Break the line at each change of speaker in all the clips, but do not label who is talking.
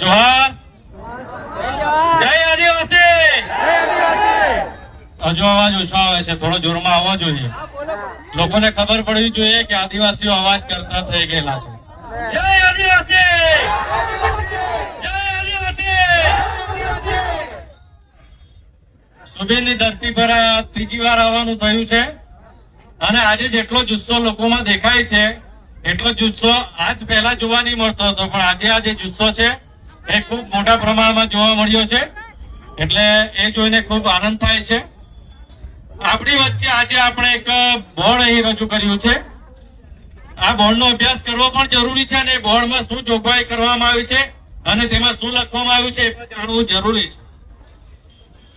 જોહાર જય આદિવાસી હજુ અવાજ ઓછો આવે છે થોડો જોરમાં આવવો જોઈએ। લોકોને ખબર પડવી જોઈએ કે આદિવાસીઓ અવાજ કરતા થઈ ગયેલા છે. જય ધરતી પર ત્રીજી વાર આવવાનું થયું છે. અને આજે જેટલો જુસ્સો લોકોમાં દેખાય છે, એટલો જુસ્સો આજ પહેલા જોવા નહીં મળતો હતો, પણ આજે આ જે જુસ્સો છે એ ખૂબ મોટા પ્રમાણમાં જોવા મળ્યો છે. એટલે એ જોઈને ખૂબ આનંદ થાય છે. આપણી વચ્ચે આજે આપણે એક બોર્ડ અહીં રજૂ કર્યું છે. આ બોર્ડનો અભ્યાસ કરવો પણ જરૂરી છે અને બોર્ડમાં શું જોગવાઈ કરવામાં આવી છે અને તેમાં શું લખવામાં આવ્યું છે એ પણ જાણવું જરૂરી છે.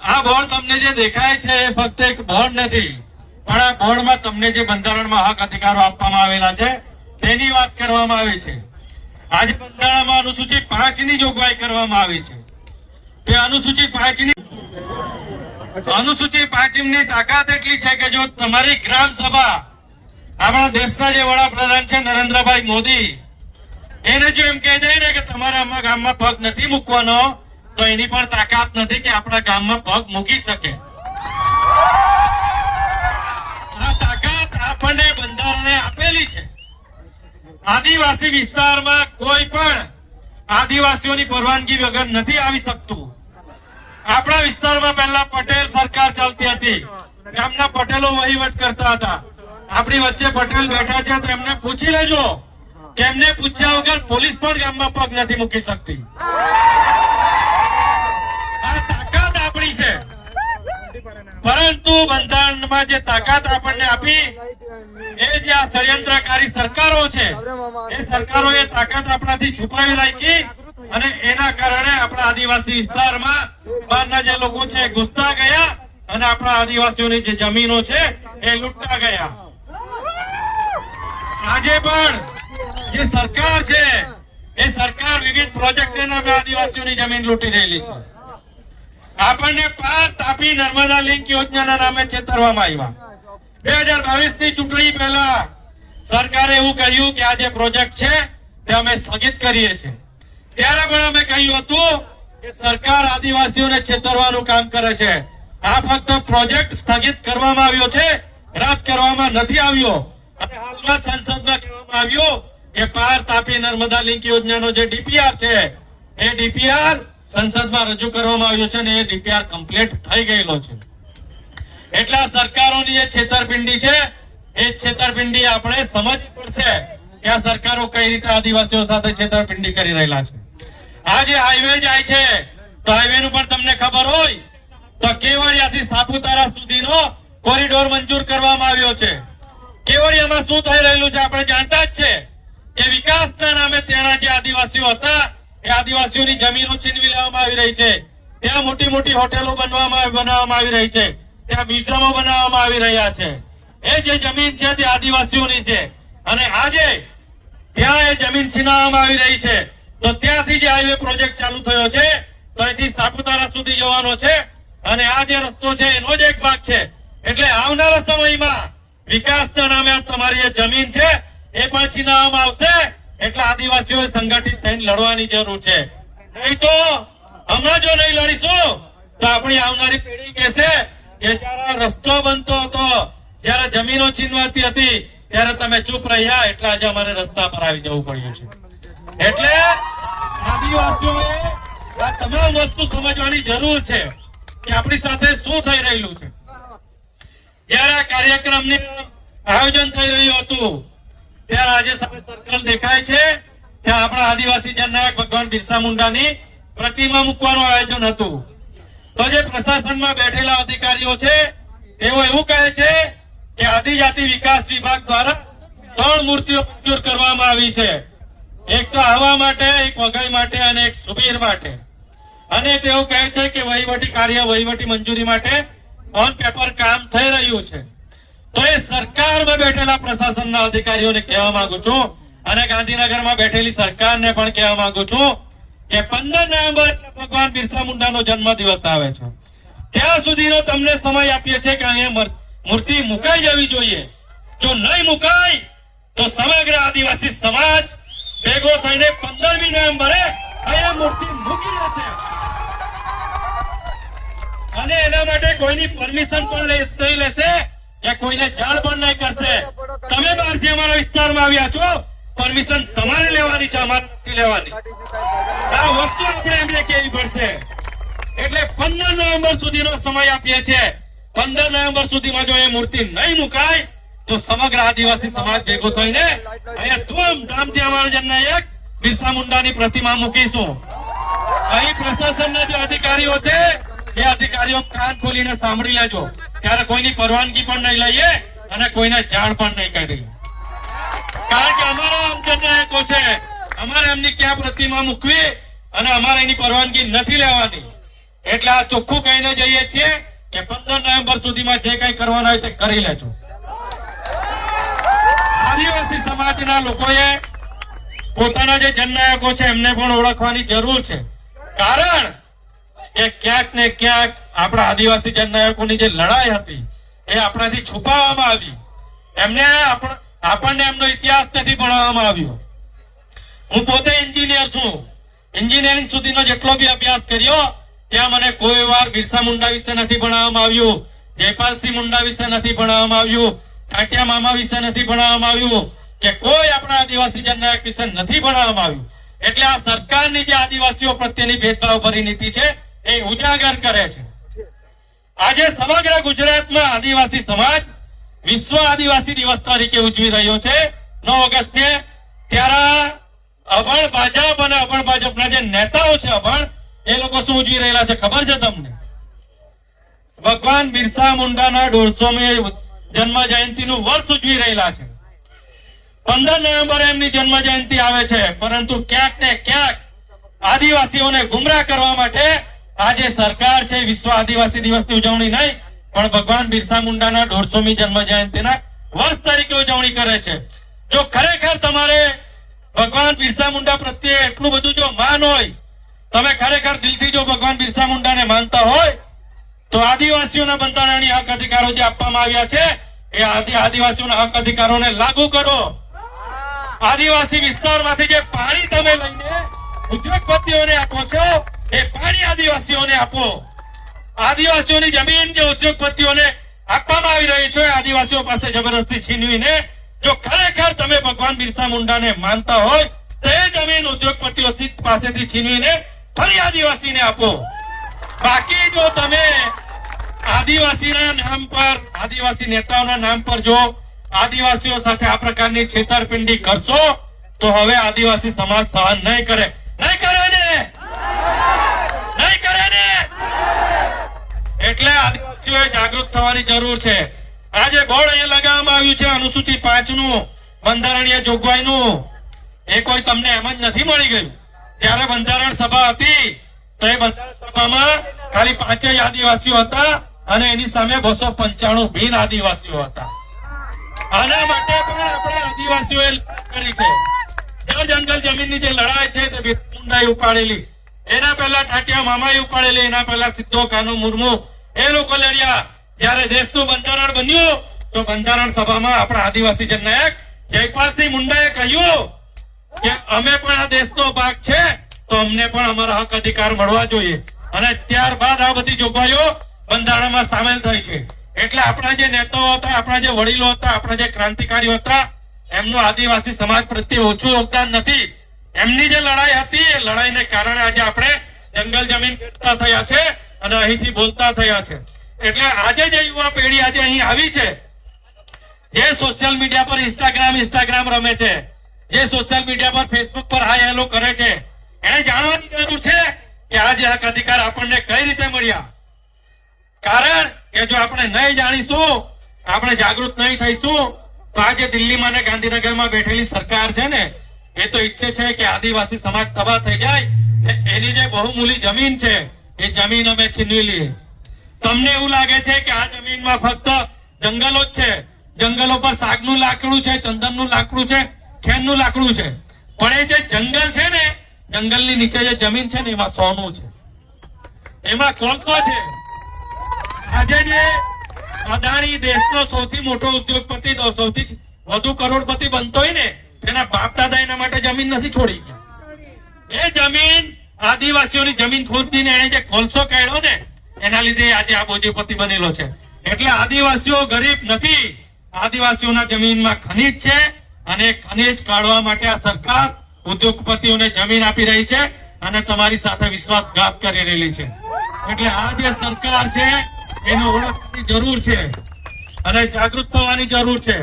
આ બોર્ડ તમને જે દેખાય છે એ ફક્ત એક બોર્ડ નથી, પણ આ બોર્ડમાં તમને જે બંધારણમાં હક અધિકારો આપવામાં આવેલા છે, તેની વાત કરવામાં આવી છે. આજે બંધારણમાં અનુસૂચિત પાંચની જોગવાઈ કરવામાં આવી છે. તે અનુસૂચિત પાંચની અનુસૂચિત પાંચની તાકાત એટલી છે કે જો તમારી ગ્રામ સભા આપણા દેશના જે વડાપ્રધાન છે નરેન્દ્રભાઈ મોદી, એને જો એમ કહી દે ને કે તમારા ગામમાં પગ નથી મૂકવાનો, તો એની પણ તાકાત નથી કે આપણા ગામમાં પગ મૂકી શકે. આદિવાસી વિસ્તારમાં કોઈ પણ આદિવાસીઓની પરવાનગી વગર નથી આવી શકતું. આપણા વિસ્તારમાં પહેલા પટેલ સરકાર ચાલતી હતી. એમના પટેલો વહીવટ કરતા હતા. આપણી વચ્ચે પટેલ બેઠા છે તો એમને પૂછી લેજો. કે એમને પૂછ્યા વગર પોલીસ પણ ગામમાં પગ નથી મૂકી શકતી. આ તાકાત આપણી છે. પરંતુ બંધારણમાં જે તાકાત આપણને આપી એ જે આ ષડયંત્રકારી સરકારો છે, એ સરકારો એ તાકાત આપણાથી છુપાવી રાખી અને એના કારણે આપણા આદિવાસી વિસ્તારમાં બહારના જે લોકો છે, ઘૂસતા ગયા અને આપણા આદિવાસીઓની જે જમીનો છે, એ લૂંટતા ગયા. આજે પણ જે સરકાર છે, એ સરકાર વિવિધ પ્રોજેક્ટ નામે આદિવાસીઓની જમીન લૂંટી રહેલી છે. આપણને પાર તાપી નર્મદા લિંક યોજનાના નામે છેતરવામાં આવ્યા. બે હજાર બાવીસની ચૂંટણી પહેલા સરકારે એવું કહ્યું કે આ જે પ્રોજેક્ટ છે, તે અમે સ્થગિત કરીએ છીએ. ત્યારે પણ અમે કહ્યું હતું કે સરકાર આદિવાસીઓને છેતરવાનું કામ કરે છે. આ ફક્ત પ્રોજેક્ટ સ્થગિત કરવામાં આવ્યો છે, રદ કરવામાં નથી આવ્યો. અને હાલમાં સંસદમાં કહેવામાં આવ્યું કે પાર તાપી નર્મદા લિંક યોજનાનો જે ડીપીઆર છે, એ ડીપીઆર સંસદમાં રજૂ કરવામાં આવ્યો છે અને એ ડીપીઆર કમ્પ્લીટ થઈ ગયેલો છે. એટલે સરકારોની જે છેતરપિંડી છે, એ છેતરપિંડી આપણે સમજવી પડશે કે આ સરકારો કઈ રીતે આદિવાસીઓ સાથે છેતરપિંડી કરી રહેલા છે. આ જે હાઈવે જાય છે, તો હાઈવે નું પણ તમને ખબર હોય, તો કેવડિયાથી સાપુતારા સુધીનો કોરિડોર મંજૂર કરવામાં આવ્યો છે. કેવડિયામાં શું થઈ રહેલું છે આપણે જાણતા જ છે કે વિકાસના નામે ત્યાંના જે આદિવાસીઓ હતા, એ આદિવાસીઓની જમીનો છીનવી લેવામાં આવી રહી છે. ત્યાં મોટી મોટી હોટેલો બનવામાં, બનાવવામાં આવી રહી છે. મ્યુઝિયમો બનાવવામાં આવી રહ્યા છે. એ જે જમીન છે તે આદિવાસીઓની છે. અને આજે ત્યાં એ જમીન છીનવવામાં આવી રહી છે. તો ત્યાંથી જે હાઈવે પ્રોજેક્ટ ચાલુ થયો છે, તો અહીંથી સાપુતારા સુધી જવાનો છે. અને આ જે રસ્તો છે, એનો જ એક ભાગ છે. એટલે આવનારા સમયમાં વિકાસના નામે આ તમારી જમીન છે, એ પણ છીનવવામાં આવશે. એટલે આદિવાસીઓએ સંગઠિત થઈને લડવાની જરૂર છે. નહીં તો હમણાં જો નહીં લડીશું, તો આપણી આવનારી પેઢી કહેશે કે જયારે રસ્તો બનતો હતો, જયારે જમીનો છીનવાતી હતી, ત્યારે તમે ચૂપ રહ્યા, એટલે આજે અમારે રસ્તા પર આવી જવું પડ્યું છે. એટલે આદિવાસીઓએ આ તમામ વસ્તુ સમજવાની જરૂર છે કે આપણી સાથે શું થઈ રહેલું છે. જ્યારે આ કાર્યક્રમનું આયોજન થઈ રહ્યું હતું, ત્યારે આજે સામે સર્કલ દેખાય છે ત્યાં આપણા આદિવાસી જનનાયક ભગવાન બિરસા મુંડાની પ્રતિમા મૂકવાનું આયોજન હતું. તો જે પ્રશાસનમાં બેઠેલા અધિકારીઓ છે, તેઓ એવું કહે છે કે આદિજાતિ વિકાસ વિભાગ દ્વારા ત્રણ મૂર્તિઓ મંજૂર કરવામાં આવી છે. એક તો આહવા માટે, એક વઘઈ માટે અને એક સુબીર માટે. અને તેઓ કહે છે કે વહીવટી કાર્ય વહીવટી મંજૂરી માટે ઓન પેપર કામ થઈ રહ્યું છે. તો એ સરકારમાં બેઠેલા પ્રશાસનના અધિકારીઓને કહેવા માંગુ છું અને ગાંધીનગરમાં બેઠેલી સરકારને પણ કહેવા માંગુ છું કે પંદર નવેમ્બર ભગવાન બિરસા મુંડાનો જન્મ દિવસ આવે છે. ત્યાં સુધીનો તમને સમય આપીએ છીએ કે અહીંયા મૂર્તિ મુકાઈ જવી જોઈએ. જો નહીં મુકાય, તો સમગ્ર આદિવાસી સમાજ ભેગો થઈને પંદરમી નવેમ્બરે અહીંયા મૂર્તિ મૂકી દેશે અને એના માટે કોઈની પરમિશન પણ નહીં લેશે કે કોઈને જાણ પણ નહીં કરશે. તમે બહારથી અમારા વિસ્તારમાં આવ્યા છો. પરમિશન તમારે લેવાની છે અમારે લેવાની. આ વસ્તુ આપણે એમને કહેવી પડશે? એટલે પંદર નવેમ્બર સુધીનો સમય આપીએ છીએ. પંદર નવેમ્બર સુધીમાં જો એ મૂર્તિ નહીં મુકાય, તો સમગ્ર આદિવાસી સમાજ ભેગો થઈને અહીંયા ધૂમધામથી અમારા એક બિરસા મુંડાની પ્રતિમા મૂકીશું. અહીં પ્રશાસનના જે અધિકારીઓ છે, એ અધિકારીઓ કાન ખોલીને સાંભળી લેજો. ત્યારે કોઈની પરવાનગી પણ નહીં લઈએ અને કોઈને જાણ પણ નહીં કરી. કારણ કે અમારા આમ છે. અમારે એમની ક્યાં પ્રતિમા મૂકવી અને અમારે એની પરવાનગી નથી લેવાની. એટલે આ ચોખ્ખું કહીને જઈએ છીએ કે પંદર નવેમ્બર સુધીમાં જે કઈ કરવાનું હોય તે કરી લેજો. આદિવાસી સમાજના લોકોએ પોતાના જે જનનાયકો છે એમને પણ ઓળખવાની જરૂર છે. કારણ કે ક્યાંક ને ક્યાંક આપણા આદિવાસી જનનાયકોની જે લડાઈ હતી એ આપણાથી છુપાવવામાં આવી. એમને આપણ- આપણને એમનો ઇતિહાસ નથી ભણાવવામાં આવ્યો. હું પોતે એન્જિનિયર છું. એન્જિનિયરિંગ સુધીનો જેટલો બી અભ્યાસ કર્યો, ત્યાં મને કોઈ વાર બિરસા મુંડા વિશે નથી ભણાવવામાં આવ્યું, જયપાલસિંહ મુંડા વિશે નથી ભણાવવામાં આવ્યું ટાટિયા મામા વિશે નથી ભણાવવામાં આવ્યું, કે કોઈ આપણા આદિવાસી જનનાયક વિશે નથી ભણાવવામાં આવ્યું. એટલે આ સરકારની જે આદિવાસીઓ પ્રત્યેની ભેદભાવ ભરી નીતિ છે, એ ઉજાગર કરે છે. આજે સમગ્ર ગુજરાતમાં આદિવાસી સમાજ વિશ્વ આદિવાસી દિવસ તરીકે ઉજવી રહ્યો છે. નવ ઓગસ્ટને ત્યારે અભણ ભાજપ અને અભણ ભાજપના જે નેતાઓ છે અભણ, એ લોકો શું ઉજવી રહેલા છે ખબર છે તમને? ભગવાન બિરસા મુંડાના દોઢસોમી જન્મ જયંતિનું વર્ષ ઉજવી રહેલા છે. પંદર નવેમ્બરે એમની જન્મ જયંતિ આવે છે, પરંતુ ક્યાંક ને ક્યાંક આદિવાસીઓને ગુમરાહ કરવા માટે આજે સરકાર છે, વિશ્વ આદિવાસી દિવસની ઉજવણી નહીં પણ ભગવાન બિરસા મુંડાના દોઢસોમી જન્મ જયંતિના વર્ષ તરીકે ઉજવણી કરે છે. જો ખરેખર તમારે ભગવાન બિરસા મુંડા પ્રત્યે એટલું બધું જો માન હોય, તમે ખરેખર દિલથી જો ભગવાન બિરસા મુંડાને માનતા હોય, તો આદિવાસીઓના બંધારણીય હક અધિકારો જે આપવામાં આવ્યા છે, એ આદિવાસીઓના હક અધિકારોને લાગુ કરો. આદિવાસી વિસ્તારમાંથી જે પાણી તમે લઈને ઉદ્યોગપતિઓને આપો છો, એ પાણી આદિવાસીઓને આપો. આદિવાસીઓની જમીન જે ઉદ્યોગપતિઓને આપવામાં આવી રહી છે, આદિવાસીઓ પાસે જબરદસ્તી છીનવીને જો ખરેખર તમે ભગવાન બિરસા મુંડાને માનતા હોય, તે જમીન ઉદ્યોગપતિઓ પાસેથી છીનવીને ફરી આદિવાસીને આપો. બાકી જો તમે આદિવાસીના નામ પર, આદિવાસી નેતાઓના નામ પર જો આદિવાસીઓ સાથે આ પ્રકારની છેતરપિંડી કરશો, તો હવે આદિવાસી સમાજ સહન નહીં કરે ને નહીં કરે ને એટલે આદિવાસીઓએ જાગૃત થવાની જરૂર છે. આજે બોર્ડ અહીંયા લગાવવામાં આવ્યું છે, અનુસૂચિત પાંચનું બંધારણીય જોગવાઈ નું એ કોઈ તમને એમ જ નથી મળી ગયું. જ્યારે બંધારણ સભા હતી, તો એ સભામાં ખાલી પાંચેય આદિવાસીઓ હતા અને એની સામે બસો બિન આદિવાસીઓ હતા. આના માટે પણ આપણે આદિવાસીઓએ કરી છે. જંગલ જમીનની જે લડાઈ છે, તે બિરસા ઉપાડેલી. એના પહેલા ટાટિયા મામાએ ઉપાડેલી, એના પહેલા સિદ્ધો કાનુ મુર્મુ એ લોકો લડ્યા જ્યારે દેશનું બંધારણ બન્યું, તો બંધારણ સભામાં આપણા આદિવાસી જનનાયક જયપાલસિંહ મુંડાએ કહ્યું કે અમે પણ આ દેશનો ભાગ છે, તો અમને પણ અમારા હક અધિકાર મળવા જોઈએ. અને ત્યારબાદ આ બધી જોગવાઈઓ બંધારણમાં સામેલ થઈ છે. એટલે આપણા જે નેતાઓ હતા, આપણા જે વડીલો હતા, આપણા જે ક્રાંતિકારીઓ હતા, એમનું આદિવાસી સમાજ પ્રત્યે ઓછું યોગદાન નથી. એમની જે લડાઈ હતી, એ લડાઈને કારણે આજે આપણે જંગલ જમીન થયા છે. અને અહીંથી બોલતા થયા છે. એટલે આજે જે યુવા પેઢી આજે અહીં આવી છે, જે સોશિયલ મીડિયા પર ઇન્સ્ટાગ્રામ ઇન્સ્ટાગ્રામ રમે છે, જે સોશિયલ મીડિયા પર ફેસબુક પર હાય હેલો કરે છે, એને જાણવાની જરૂર છે કે આ જે હક અધિકાર આપણને કઈ રીતે મળ્યા. કારણ કે જો આપણે નહીં જાણીશું, આપણે જાગૃત નહીં થઈશું, તો આજે દિલ્હીમાં ને ગાંધીનગરમાં બેઠેલી સરકાર છે ને, એ તો ઈચ્છે છે કે આદિવાસી સમાજ તબાહ થઈ જાય એની જે બહુમૂલી જમીન છે એ જમીન અમે છીનવી લઈએ. તમને એવું લાગે છે કે આ જમીનમાં ફક્ત જંગલો જ છે? જંગલો પર સાગનું લાકડું છે, ચંદનનું લાકડું છે, ખેનનું લાકડું છે. પણ એ જે જંગલ છે ને, જંગલની નીચે જે જમીન છે ને, એમાં સોનું છે. એમાં કોલસો છે? આજે જે અદાણી દેશનો સૌથી મોટો ઉદ્યોગપતિ સૌથી વધુ કરોડપતિ બનતો હોય ને, તેના બાપ દાદા એના માટે જમીન નથી છોડી એ જમીન આદિવાસીઓની જમીન ખોદીને એને જે કોલસો કાઢ્યો ને, એના લીધે આજે આ બોજીપતિ બનેલો છે. એટલે આદિવાસીઓ ગરીબ નથી. આદિવાસીઓના જમીનમાં ખનીજ છે અને ખનીજ કાઢવા માટે આ સરકાર ઉદ્યોગપતિઓને જમીન આપી રહી છે અને તમારી સાથે વિશ્વાસઘાત કરી રહેલી છે. એટલે આ જે સરકાર છે, એને ઓળખવાની જરૂર છે અને જાગૃત થવાની જરૂર છે.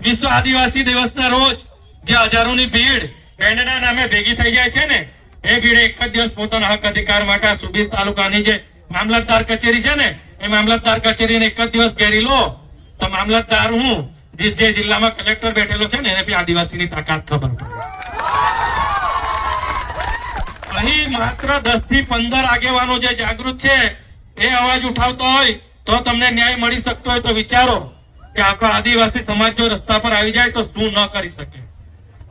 વિશ્વ આદિવાસી દિવસના રોજ જે હજારોની ભીડ બેન્ડના નામે ભેગી થઈ જાય છે ને એ ભીડે એક જ દિવસ પોતાના હક અધિકાર માટે સુબીર તાલુકાની જે મામલતદાર કચેરી છે ને, એ મામલતદાર કચેરીને એક જ દિવસ ઘેરી લો. તો મામલતદાર હું? જે જિલ્લામાં કલેક્ટર બેઠેલો છે ને, એને બી આદિવાસીની તાકાત ખબર પડે. અહીં માત્ર દસથી પંદર આગેવાનો જે જાગૃત છે, એ અવાજ ઉઠાવતો હોય તો તમને ન્યાય મળી શકતો હોય તો વિચારો કે આખો આદિવાસી સમાજ જો રસ્તા પર આવી જાય તો શું ન કરી શકે?